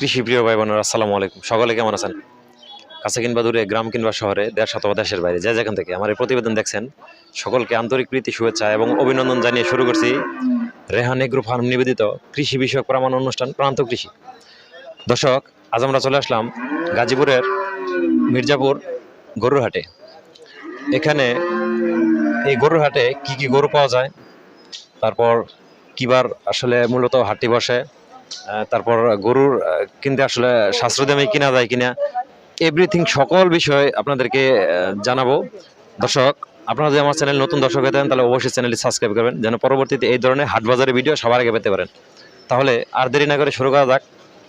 কৃষি প্রিয় ভাই বোনেরা আসসালামু আলাইকুম। সকলে কেমন আছেন? কাছে কিংবা দূরে, গ্রাম কিংবা শহরে, দেশ অথবা দেশের বাইরে, যে যেখান থেকে আমার এই প্রতিবেদন দেখছেন, সকলকে আন্তরিক প্রীতি, শুভেচ্ছা এবং অভিনন্দন জানিয়ে শুরু করছি রেহান এগ্রো ফার্ম নিবেদিত কৃষি বিষয়ক প্রমাণ অনুষ্ঠান, প্রান্ত কৃষি। দর্শক, আজ আমরা চলে আসলাম গাজীপুরের মির্জাপুর গরুরহাটে। এখানে এই গরুরহাটে কি কি গরু পাওয়া যায়, তারপর কিবার আসলে মূলত হাটটি বসে তারপর গরুর কিনতে আসলে সাশ্রয় দামে কিনা যায় কিনা এভরিথিং সকল বিষয় আপনাদেরকে জানাব। দর্শক, আপনারা যদি আমার চ্যানেল নতুন দর্শক হয়ে থাকেন, তাহলে অবশ্যই চ্যানেলটি সাবস্ক্রাইব করবেন, যেন পরবর্তীতে এই ধরনের হাট বাজারের ভিডিও সবার আগে পেতে পারেন। তাহলে আর দেরি না করে শুরু করা যাক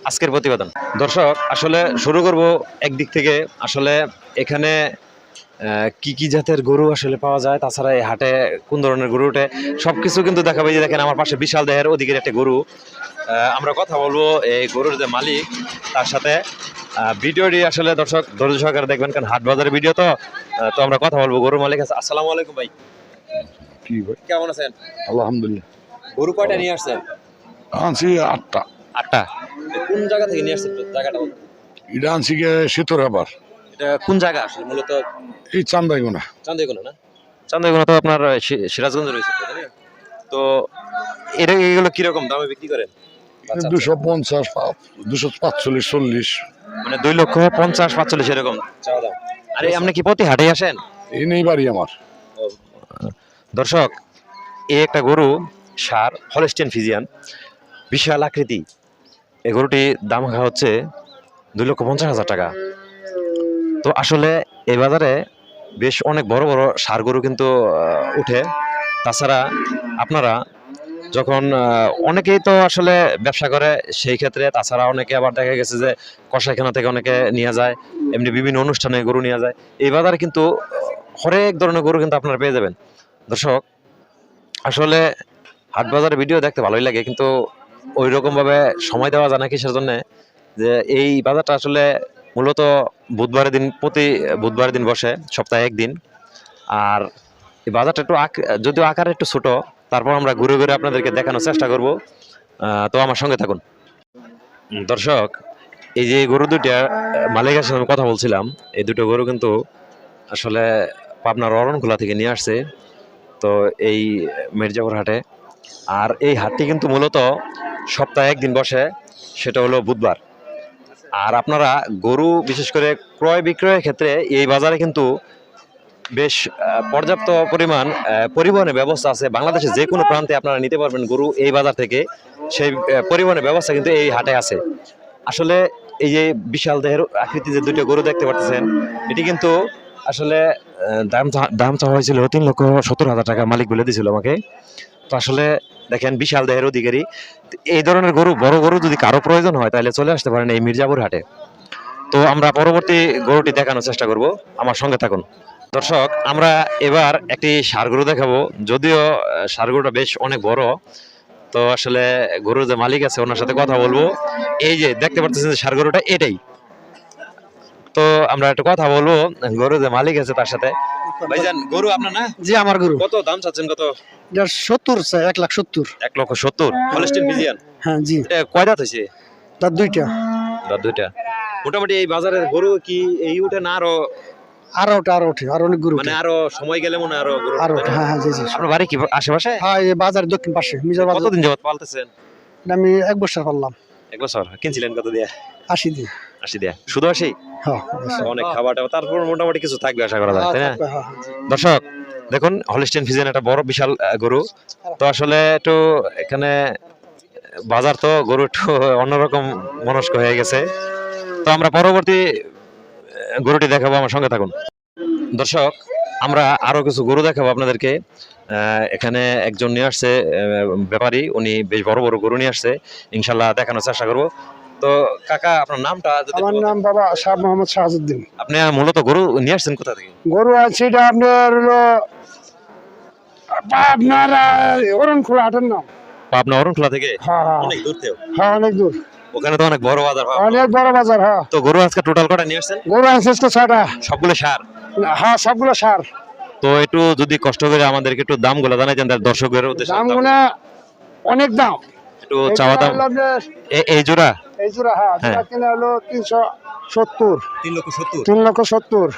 আজকের প্রতিবেদন। দর্শক, আসলে শুরু করব একদিক থেকে। আসলে এখানে কি কি জাতের গরু আসলে পাওয়া যায়? তাছাড়া এই হাটে কোন ধরনের গরু ওঠে? সবকিছু কিন্তু দেখাবে যে দেখেন আমার পাশে বিশাল দেহের ওদিকের একটা গরু। আমরা কথা বলব এই গরুর যে মালিক তার সাথে। ভিডিওটি আসলে দর্শক ধৈর্য সহকারে দেখবেন কারণ হাট বাজারের ভিডিও তো তো আমরা কথা বলব গরুর মালিক আছে আসসালামু আলাইকুম ভাই। কি ভাই? কেমন আছেন? আলহামদুলিল্লাহ। গরু কয়টা নিয়ে আসছেন? আনছি আটটা। আটটা। কোন জায়গা থেকে নিয়ে আসছেন? জায়গাটা। এটা আনছি শীতর আবার এটা কোন জায়গা আসলে? মূলত এই চান্দাইগোনা। চান্দিগুনা না? চান্দিগুনা তো আপনার সিরাজগঞ্জ রয়েছে তো, তাই না? তো এটা এগুলো কীরকম দামে বিক্রি করেন? দুশো পঞ্চাশ দুশো পাঁচচল্লিশ চল্লিশ। মানে দুই লক্ষ পঞ্চাশ পাঁচচল্লিশ এরকম আরে আপনি কি প্রতি হাটে আসেন? এই নেই বাড়ি আমার। দর্শক এই একটা গরু সার হলস্টেন ফিজিয়ান বিশাল আকৃতি। এই গরুটির দাম হচ্ছে দুই লক্ষ পঞ্চাশ হাজার টাকা। তো আসলে এই বাজারে বেশ অনেক বড় বড় সার গরু কিন্তু উঠে। তাছাড়া আপনারা যখন অনেকেই তো আসলে ব্যবসা করে সেই ক্ষেত্রে, তাছাড়া অনেকে আবার দেখা গেছে যে কষাইখানা থেকে অনেকে নিয়ে যায়, এমনি বিভিন্ন অনুষ্ঠানে গরু নিয়ে যায়। এই বাজারে কিন্তু হরেক ধরনের গরু কিন্তু আপনারা পেয়ে যাবেন। দর্শক, আসলে হাট বাজারের ভিডিও দেখতে ভালোই লাগে, কিন্তু ওই রকম ভাবে সময় দেওয়া যায় না কিসের জন্য, যে এই বাজারটা আসলে মূলত বুধবারের দিন প্রতি বুধবারের দিন বসে সপ্তাহে একদিন। আর এই বাজারটা একটু যদিও আকারে একটু ছোট তারপর আমরা ঘুরে ঘুরে আপনাদেরকে দেখানোর চেষ্টা করব। তো আমার সঙ্গে থাকুন। দর্শক এই যে গরু আহ, মালিকের আমি কথা বলছিলাম এই দুটো গরু কিন্তু আসলে পাবনার অরণখোলা থেকে নিয়ে আসছে তো এই মির্জাপুর হাটে। আর এই হাটটি কিন্তু মূলত সপ্তাহে একদিন বসে সেটা হলো বুধবার। আর আপনারা গরু, বিশেষ করে ক্রয় বিক্রয়ের ক্ষেত্রে এই বাজারে কিন্তু বেশ পর্যাপ্ত পরিমাণ পরিবহনের ব্যবস্থা আছে। বাংলাদেশের যে কোনো প্রান্তে আপনারা নিতে পারবেন গরু এই বাজার থেকে। সেই পরিবহনের ব্যবস্থা কিন্তু এই হাটে আছে। আসলে এই যে বিশাল দেহের আকৃতি যে দুটো গরু দেখতে পাচ্ছেন, এটি কিন্তু আসলে দাম দাম চাওয়া হয়েছিল তিন লক্ষ সত্তর হাজার টাকা। মালিক বলে দিয়েছিল আমাকে। আসলে দেখেন বিশাল দেহের অধিকারী। এই ধরনের গরু, বড় গরু যদি কারও প্রয়োজন হয়, তাহলে চলে আসতে পারেন এই মির্জাপুর হাটে। তো আমরা পরবর্তী গরুটি দেখানোর চেষ্টা করব। আমার সঙ্গে থাকুন। দর্শক, আমরা এবার একটি সার গরু দেখাবো। যদিও ষাঁড় গরুটা বেশ অনেক বড়, তো আসলে গরুর যে মালিক আছে, ওনার সাথে কথা বলব। এই যে, দেখতে পাচ্ছেন যে ষাঁড় গরুটা এটাই। তো আমরা একটা কথা বলব। গরু যে মালিক আছে তার সাথে। ভাইজান গরু আপনার না? জি আমার গরু। কত দাম চাচ্ছেন কত? এটা সত্তর চাই এক লাখ সত্তর। এক লক্ষ সত্তর। হলস্টিন ফিজিয়ান হ্যাঁ জি। কয় দাঁত হয়েছে? তার দুইটা। দাঁত দুইটা। মোটামুটি এই বাজারের গরু কি এই উঠে না আরও আরও ওটা আরও ওঠে আরও অনেক গরু মানে আরও সময় গেলে মনে হয় আরও গরু আরও? হ্যাঁ হ্যাঁ জি জি। আপনার বাড়ি কি আশেপাশে? হ্যাঁ এই বাজার দক্ষিণ পাশে মিজার বাজার কতদিন যাবত পালতেছেন? আমি এক বছর করলাম এক বছর। কিনছিলেন কত দিয়ে? আশি দিন আশি দিয়ে। শুধু আশি? হ্যাঁ অনেক খাবার তারপর মোটামুটি কিছু থাকবে আশা করা যায় তাই না? হ্যাঁ, হ্যাঁ। দর্শক দেখুন হলিস্টিয়ান ফিজেন একটা বড় বিশাল গরু। তো আসলে একটু এখানে বাজার তো গরু একটু অন্যরকম মনস্ক হয়ে গেছে। তো আমরা পরবর্তী গরুটি দেখাবো আমার সঙ্গে থাকুন। দর্শক আমরা আরও কিছু গরু দেখাবো আপনাদেরকে। আহ, এখানে একজন নিয়ে আসছে আহ, ব্যাপারী উনি বেশ বড় বড় গরু নিয়ে আসছে। ইনশাল্লাহ দেখানোর চেষ্টা করব। তো কাকা আপনার নামটা আমার নাম বাবা শাহ মোহাম্মদ শাহাজুদ্দিন। আপনি মূলত গরু নিয়ে আসছেন কোথা থেকে? গরু আছে এটা আপনার হলো আপনার অরণখোলা হাটের নাম। অরণখোলা থেকে? হ্যাঁ হ্যাঁ। অনেক দূর থেকে হ্যাঁ অনেক দূর। ওখানে তো অনেক বড় বাজার হয়। অনেক বড় বাজার হ্যাঁ। তো গরু আজকে টোটাল কটা নিয়ে আসছেন? গরু আছে আজকে ছয়টা। সবগুলো সার? হ্যাঁ সবগুলো সার। তো একটু যদি কষ্ট করে আমাদেরকে একটু দামগুলো জানাইতেন তার দর্শকের উদ্দেশ্যে দামগুলো অনেক দাম। একটু চাওয়া দাম এই জোড়া? এই জোড়া হ্যাঁ হ্যাঁ। জোড়া কিনে হলো তিনশো সত্তর। তিন লক্ষ সত্তর? তিন লক্ষ সত্তর।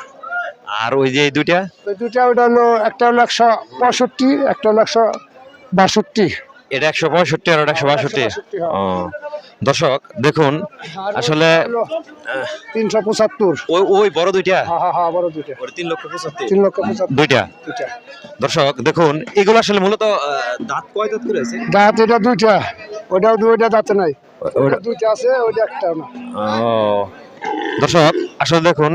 আর ওই যে এই দুইটা? ওই দুইটা ওটা হলো একটা হলো একশো পঁয়ষট্টি একটা হলো একশো বাষট্টি। এটা একশো পঁয়ষট্টি আর ওটা একশো বাষট্টি। হ্যাঁ। ও। দর্শক দেখুন আসলে তিনশো পঁচাত্তর। ওই ওই বড় দুইটা? হ্যাঁ হ্যাঁ হ্যাঁ বড় দুইটা। তিন লক্ষ পঁচাত্তর। তিন লক্ষ পঁচাত্তর। দুইটা? দুইটা। দর্শক দেখুন এগুলো আসলে মূলত দাঁত কয় দাঁত করে আছে? দাঁত এটা দুইটা। ওটাও দুইটা দাঁতে নাই। ওটা- দুইটা আছে ওইটা একটাও না। ও। দর্শক আসলে দেখুন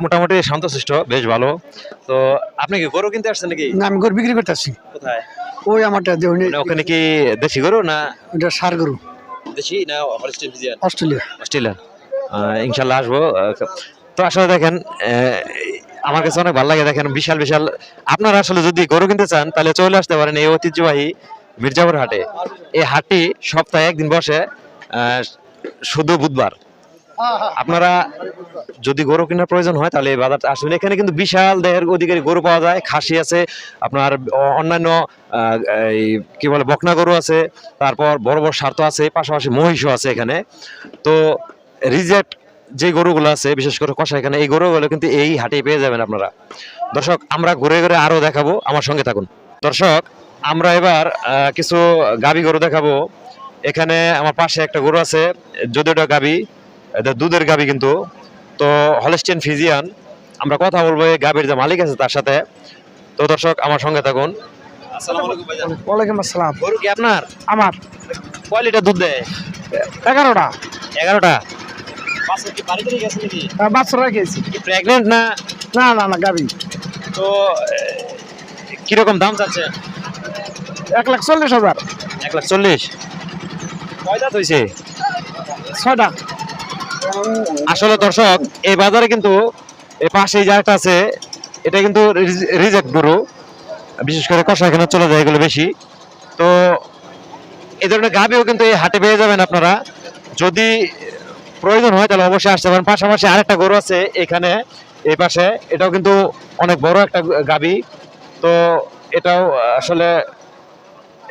মোটামুটি শান্তশিষ্ট বেশ ভালো। তো আপনি কি গরু কিনতে আসছেন নাকি? না আমি গরু বিক্রি করতেছি কোথায়? ওই আমারটা দেউনি মানে ওখানে কি দেশি গরু না ওটা সার গরু। দেশি না ফ্রিজিয়ান অস্ট্রেলিয়া। অস্ট্রেলিয়ান। ইনশাল্লাহ আসব। তো আসলে দেখেন আমার কাছে অনেক ভালো লাগে। দেখেন বিশাল বিশাল। আপনারা আসলে যদি গরু কিনতে চান তাহলে চলে আসতে পারেন। এই ঐতিহ্যবাহী মির্জাপুর হাটে এই হাটটি সপ্তাহে একদিন বসে শুধু বুধবার। আপনারা যদি গরু কেনার প্রয়োজন হয়, তাহলে এই বাজারটা আসবেন এখানে কিন্তু বিশাল দেহের অধিকারী গরু পাওয়া যায়, খাসি আছে, আপনার অন্যান্য এই কি বলে, বকনা গরু আছে, তারপর বড় বড় স্বার্থ আছে, পাশাপাশি মহিষও আছে এখানে। তো রিজেক্ট যে গরুগুলো আছে, বিশেষ করে কষা এখানে, এই গরুগুলো কিন্তু এই হাটে পেয়ে যাবেন আপনারা। দর্শক, আমরা ঘুরে ঘুরে আরও দেখাবো, আমার সঙ্গে থাকুন। দর্শক আমরা এবার কিছু গাবি গরু দেখাবো। এখানে আমার পাশে একটা গরু আছে যদিও এটা গাবি এটা দুধের গাবি কিন্তু। তো হলস্টেন ফিজিয়ান আমরা কথা বলব এই গাবির যে মালিক আছে তার সাথে। তো দর্শক আমার সঙ্গে থাকুন। আসসালামু আলাইকুম ভাইজান। ওয়ালাইকুম আসসালাম। গরু কি আপনার? আমার। কয় লিটার দুধ দেয়? এগারোটা। এগারোটা? নাকি? হ্যাঁ, বাচ্চারা প্রেগনেন্ট না? না না না গাবি। তো কীরকম দাম চাচ্ছে এক লাখ চল্লিশ হাজার। এক লাখ চল্লিশ। কয় দাঁত হয়েছে ছয়টা। আসলে দর্শক এই বাজারে কিন্তু এই পাশে যে একটা আছে এটা কিন্তু রিজেক্ট গরু। বিশেষ করে কষা এখানে চলে যায় এগুলো বেশি। তো এই ধরনের গাভিও কিন্তু এই হাটে পেয়ে যাবেন আপনারা। যদি প্রয়োজন হয় তাহলে অবশ্যই আসতে পারেন। পাশাপাশি আরেকটা গরু আছে এখানে এই পাশে। এটাও কিন্তু অনেক বড় একটা গাভি। তো এটাও আসলে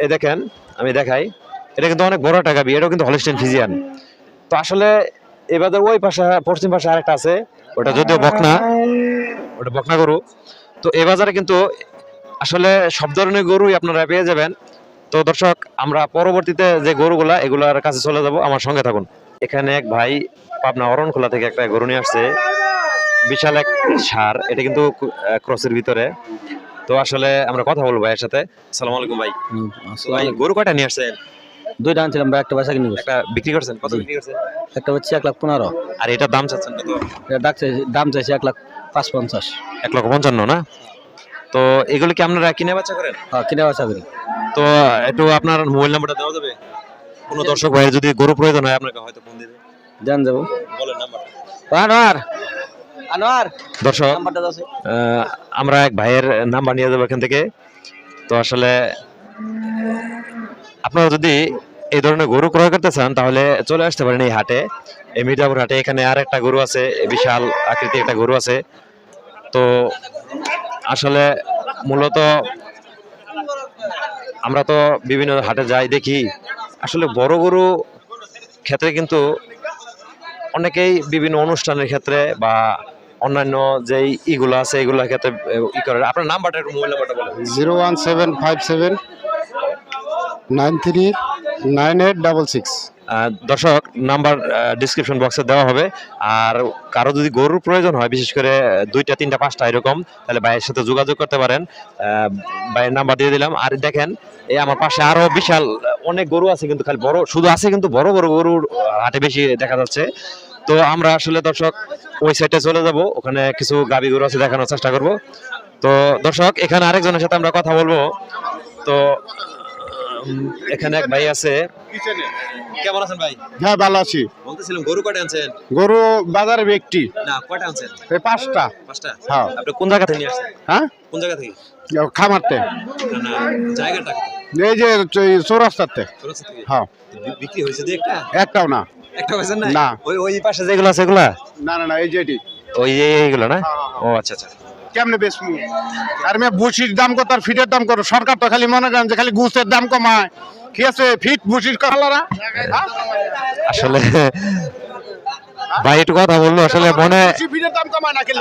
এই দেখেন, আমি দেখাই। এটা কিন্তু অনেক বড় একটা গাভি এটাও কিন্তু হলিস্টেন ফিজিয়ান তো আসলে এবার ওই পাশে, পশ্চিম পাশে আরেকটা আছে, ওটা যদিও বকনা, ওটা বকনা গরু। তো এ বাজারে কিন্তু আসলে সব ধরনের গরুই আপনারা পেয়ে যাবেন। তো দর্শক, আমরা পরবর্তীতে যে গরুগুলা, এগুলার কাছে চলে যাব, আমার সঙ্গে থাকুন। এখানে এক ভাই পাবনা অরণখোলা থেকে একটা গরু নিয়ে আসছে। বিশাল এক সার, এটা কিন্তু ক্রসের ভিতরে। তো আসলে আমরা কথা বলব ভাইয়ের সাথে। সালাম আলাইকুম ভাই। ভাই গরু কয়টা নিয়ে আসছেন? দুইটা আনছিলাম ভাই একটা পয়সা কিনে একটা বিক্রি করছেন? কত বিক্রি করছেন? একটা হচ্ছে এক লাখ পনেরো। আর এটার দাম চাচ্ছেন কত? এটা ডাক দাম চাইছে এক লাখ পাঁচ পঞ্চাশ এক লক্ষ পঞ্চান্ন না? তো এগুলো কি আপনারা কিনে বাচ্চা করেন? হ্যাঁ কিনে বাসা করি। তো একটু আপনার মোবাইল নাম্বারটা দেওয়া যাবে? কোনো দর্শক ভাইয়ের যদি গরু প্রয়োজন হয় আপনাকে হয়তো ফোন দিবে। দেন যাব। বলেন নাম্বার আনোয়ার দর্শক আমরা এক ভাইয়ের নাম্বার নিয়ে যাব এখান থেকে। তো আসলে আপনারা যদি এই ধরনের গরু ক্রয় করতে চান তাহলে চলে আসতে পারেন এই হাটে। এই মির্জাপুর হাটে এখানে আর একটা গরু আছে বিশাল আকৃতির একটা গরু আছে। তো আসলে মূলত আমরা তো বিভিন্ন হাটে যাই দেখি। আসলে বড় গরু ক্ষেত্রে কিন্তু অনেকেই বিভিন্ন অনুষ্ঠানের ক্ষেত্রে বা অন্যান্য যেই ইগুলো আছে এগুলোর ক্ষেত্রে ই করে আপনার নাম্বারটা একটু মোবাইল নাম্বারটা বলেন। Zero one seven five seven nine three nine eight double six. দর্শক নাম্বার ডিসক্রিপশন বক্সে দেওয়া হবে। আর কারও যদি গরুর প্রয়োজন হয় বিশেষ করে দুইটা তিনটা পাঁচটা এরকম তাহলে ভাইয়ের সাথে যোগাযোগ করতে পারেন। ভাইয়ের নাম্বার দিয়ে দিলাম। আর দেখেন এই আমার পাশে আরও বিশাল অনেক গরু আছে কিন্তু খালি বড় শুধু আছে কিন্তু বড় বড় গরুর হাটে বেশি দেখা যাচ্ছে। তো আমরা আসলে দর্শক ওই সাইডে চলে যাব। ওখানে কিছু গাবি গরু আছে দেখানোর চেষ্টা করব। তো দর্শক এখানে আরেকজনের সাথে আমরা কথা বলব। তো এখানে এক ভাই আছে। কেমন আছেন ভাই? হ্যাঁ ভালো আছি। বলতেছিলাম গরু কয়টা আনছেন? গরু বাজারে একটি। না কয়টা আনছেন? এই পাঁচটা। পাঁচটা? হ্যাঁ। আপনি কোন জায়গা থেকে নিয়ে আসছেন? হ্যাঁ? কোন জায়গা থেকে? খামারতে। না না জায়গাটা এই যে চৌরাস্তাতে। চৌরাস্তা থেকে? হ্যাঁ। বিক্রি হয়েছে যে একটা? একটাও না। একটা হয়েছে না? না। ওই ওই পাশে যেগুলো আছে এগুলা? না না না এই যে এটি। ওই যে এইগুলো না? ও আচ্ছা আচ্ছা। কেমনে বেচমু আর মেয়ে ভুসির দাম কত? আর ফিটের দাম কত? সরকার তো খালি মনে করেন যে খালি গুছের দাম কমায়। ঠিক আছে? ফিট ভুসির কালারা আসলে ভাই একটু কথা বলল আসলে মনে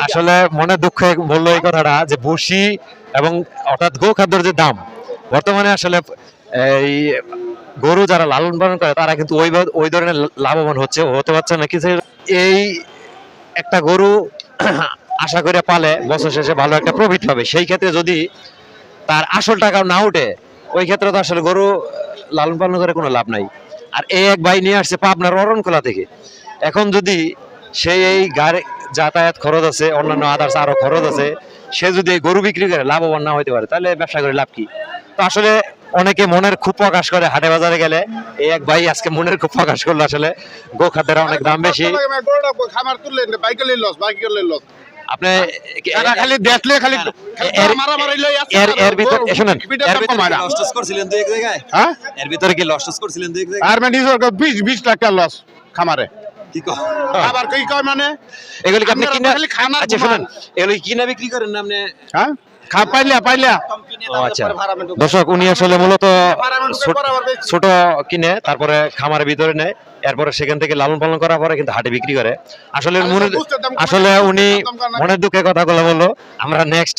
আসলে মনে দুঃখে বলল এই কথাটা যে ভুসি এবং অর্থাৎ গো খাদ্যর যে দাম বর্তমানে আসলে এই গরু যারা লালন পালন করে, তারা কিন্তু ওই ওই ধরনের লাভবান হচ্ছে, হতে পারছে না। কিছু এই একটা গরু আশা করে পালে, বছর শেষে ভালো একটা প্রফিট হবে সেই ক্ষেত্রে যদি তার আসল টাকা না উঠে ওই ক্ষেত্রে তো আসলে গরু লালন পালন করে কোনো লাভ নাই। আর এই এক ভাই নিয়ে আসছে পাবনার অরণখোলা থেকে। এখন যদি সেই এই গাড়ি, যাতায়াত খরচ আছে, অন্যান্য আদার্স আরও খরচ আছে, সে যদি গরু বিক্রি করে, লাভবান না হতে পারে, তাহলে ব্যবসা করে লাভ কি? তো আসলে অনেকে মনের খুব প্রকাশ করে হাটে বাজারে গেলে। এই এক ভাই আজকে মনের খুব প্রকাশ করল আসলে। গো খাদ্যের অনেক দাম বেশি। খামার তুললেন বাইকে লস বাইকে লস। আপনি খালি দেখলে খালি এর- মারামারি লই আছে এর এর ভিতর শুনেন এর দাম ভিতরে কমায় লস করছিলেন দুই এক জায়গায়? হ্যাঁ? এর ভিতরে কি লস টস করছিলেন দুই এক জায়গায়? আর মানে লাখ টাকা লস খামারে। কি কয়? আবার কই কয় মানে? এগুলি কি আপনি কিনা খালি আচ্ছা শুনেন এগুলি কিনা বিক্রি করেন না আপনি? হ্যাঁ? পাইলা পাইলা। আচ্ছা। দর্শক উনি আসলে মূলত ছোট- কিনে তারপরে খামারের ভিতরে নেয় এরপরে সেখান থেকে লালন পালন করার পরে কিন্তু হাটে বিক্রি করে। আসলে মনে আসলে উনি মনের দুঃখে কথাগুলো বলল আমরা নেক্সট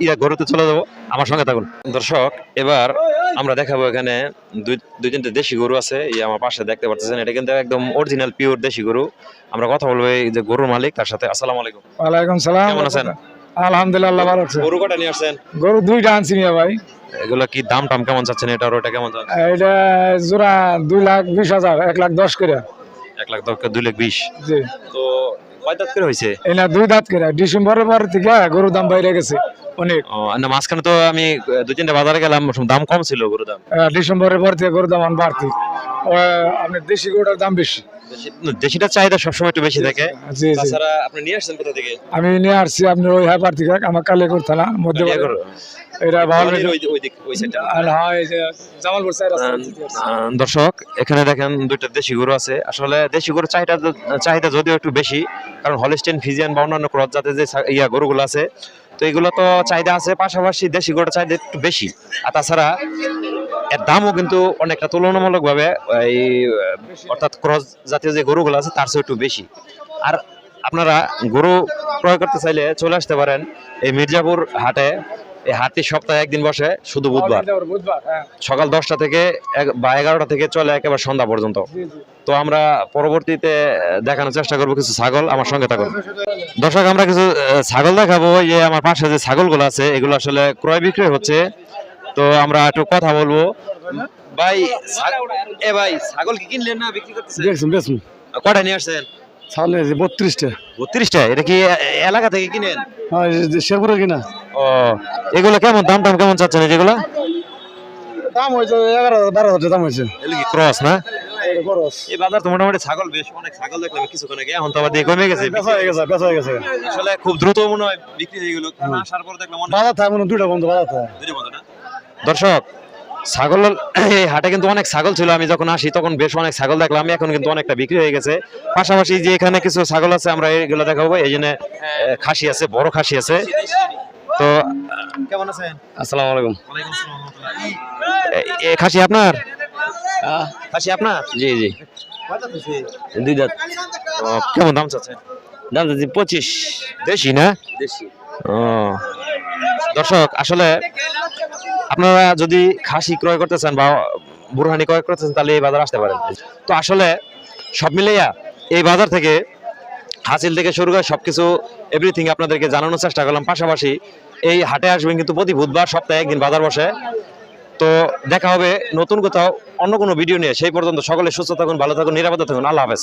ইয়া গরুতে চলে যাব। আমার সঙ্গে থাকুন। দর্শক এবার আমরা দেখাবো এখানে দুই দুই তিনটে দেশি গরু আছে। এই আমার পাশে দেখতে পাচ্ছেন এটা কিন্তু একদম অরিজিনাল পিওর দেশি গরু। আমরা কথা বলব এই যে গরুর মালিক তার সাথে। আসসালামু আলাইকুম। ওয়ালাইকুম সালাম। কেমন আছেন? আলহামদুলিল্লাহ ভালো আছে। গরু কটা নিয়ে আসছেন? গরু দুইটা আনছি নিয়ে ভাই। এগুলো কি দাম টাম কেমন চাচ্ছেন? এটা আর ওটা কেমন এটা জোড়া দুই লাখ বিশ হাজার এক লাখ দশ করে। এক লাখ দশ দুই লাখ বিশ। জি। তো কয় দাঁত করে হয়েছে এনা দুই দাঁত করে ডিসেম্বরের পর থেকে গরুর দাম বাইরে গেছে অনেক। না মাঝখানে তো আমি দুই তিনটা বাজারে গেলাম দাম কম ছিল গরুর দাম। ডিসেম্বরের পর থেকে গরুর দাম বাড়তি। ও, আপনার দেশি গরুটার দাম বেশি। দেশিটার চাহিদা সবসময় একটু বেশি থাকে। জি জি তাছাড়া আপনি নিয়ে আসছেন কোথা থেকে? আমি নিয়ে আসছি আপনার ওই হ্যাপার থেকে আমার কালে করতাম মধ্যে এটা ভালো সাইডটা। আর হয় জামালপুর সাইড আহ, দর্শক এখানে দেখেন দুইটা দেশি গরু আছে। আসলে দেশি গরুর চাহিদা চাহিদা যদিও একটু বেশি কারণ হলিস্টেন ফিজিয়ান বা অন্যান্য ক্রস জাতের যে ইয়া গরুগুলো আছে তো এগুলো তো চাহিদা আছে পাশাপাশি দেশি গরুর চাহিদা একটু বেশি। আর তাছাড়া এর দামও কিন্তু অনেকটা তুলনামূলকভাবে এই অর্থাৎ ক্রস জাতীয় যে গরুগুলো আছে তার চেয়ে একটু বেশি। আর আপনারা গরু ক্রয় করতে চাইলে চলে আসতে পারেন এই মির্জাপুর হাটে। এই হাটটি সপ্তাহে একদিন বসে শুধু বুধবার। বুধবার হ্যাঁ। সকাল দশটা থেকে বা এগারোটা থেকে চলে একেবারে সন্ধ্যা পর্যন্ত। তো আমরা পরবর্তীতে দেখানোর চেষ্টা করব কিছু ছাগল আমার সঙ্গে থাকুন। দর্শক আমরা কিছু ছাগল দেখাবো। এই যে আমার পাশে যে ছাগলগুলো আছে এগুলো আসলে ক্রয় বিক্রয় হচ্ছে। তো আমরা একটু কথা বলব। ভাই এ ভাই ছাগল কি কিনলেন না বিক্রি করতেছেন? দেখছেন বেশন কটা নিয়ে আসছেন? সালে বত্রিশটা। বত্রিশটা? এটা কি এলাকা থেকে কিনেন? হ্যাঁ শেরপুরে কিনা। ও এগুলো কেমন দাম টাম কেমন চাচ্ছেন এই যেগুলো? দাম হয়েছে এগারো বারো হাজার দাম হয়েছে। এগুলো কি ক্রস না? এই বাজার তো মোটামুটি ছাগল বেশ অনেক ছাগল দেখলাম কিছুক্ষণ আগে এখন তো আবার দিয়ে কমে গেছে বেচা হয়ে গেছে বেচা হয়ে গেছে। আসলে খুব দ্রুত মনে হয় বিক্রি হয়ে গেল আসার পর দেখলাম বাজার থাকে মনে দুইটা বন্ধু বাজার থাকে। দুটো? দর্শক ছাগল এই হাটে কিন্তু অনেক ছাগল ছিল। আমি যখন আসি তখন বেশ অনেক ছাগল দেখলাম আমি এখন কিন্তু অনেকটা বিক্রি হয়ে গেছে। পাশাপাশি যে এখানে কিছু ছাগল আছে আমরা এগুলো দেখাবো। এই জন্য খাসি আছে বড় খাসি আছে। তো কেমন আছেন? আসসালামু আলাইকুম। এ খাসি আপনার? খাসি আপনার? জি জি। দুই দাঁত। কেমন দাম চাচ্ছে? দাম চাচ্ছি পঁচিশ। দেশি না? দেশি। ও দর্শক আসলে আপনারা যদি খাসি ক্রয় করতে চান বা বুরহানি ক্রয় করতে চান, তাহলে এই বাজার আসতে পারেন। তো আসলে সব মিলাইয়া এই বাজার থেকে হাসিল থেকে শুরু করে সব কিছু এভরিথিং আপনাদেরকে জানানোর চেষ্টা করলাম। পাশাপাশি এই হাটে আসবেন কিন্তু প্রতি বুধবার সপ্তাহে একদিন বাজার বসে। তো দেখা হবে নতুন কোথাও অন্য কোনো ভিডিও নিয়ে। সেই পর্যন্ত সকলে সুস্থ থাকুন, ভালো থাকুন, নিরাপদে থাকুন। আল্লাহ হাফেজ।